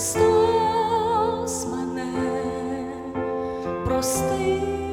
Христос мене простив.